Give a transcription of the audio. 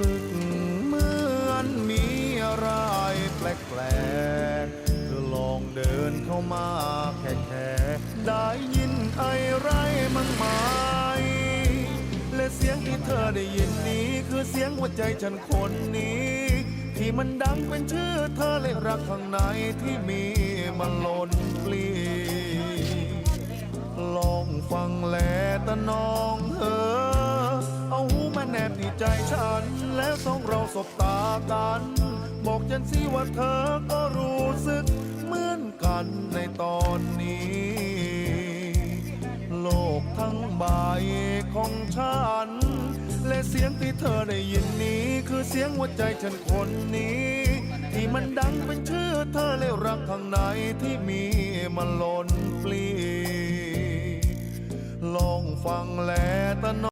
สึกเหมือนมีอะไรแปลกๆเธอลองเดินเข้ามาแค่แค่ได้ยินไอไรมั้งไหมและเสียงที่เธอได้ยินนี้ คือเสียงหัวใจฉันคนนี้ ที่มันดังเป็นชื่อเธอเลยรักข้างในที่มีมันล้นปลีลองฟังแลตะน้องเธอ ใจฉัน แล้วสองเราสบตากัน บอกฉันสิว่าเธอก็รู้สึก เหมือนกันในตอนนี้ โลกทั้งใบของฉัน และเสียงที่เธอได้ยินนี้ คือเสียงหัวใจฉันคนนี้ ที่มันดังเป็นชื่อเธอและรักข้างในที่มีมันล้นปลีลองฟังแลตะน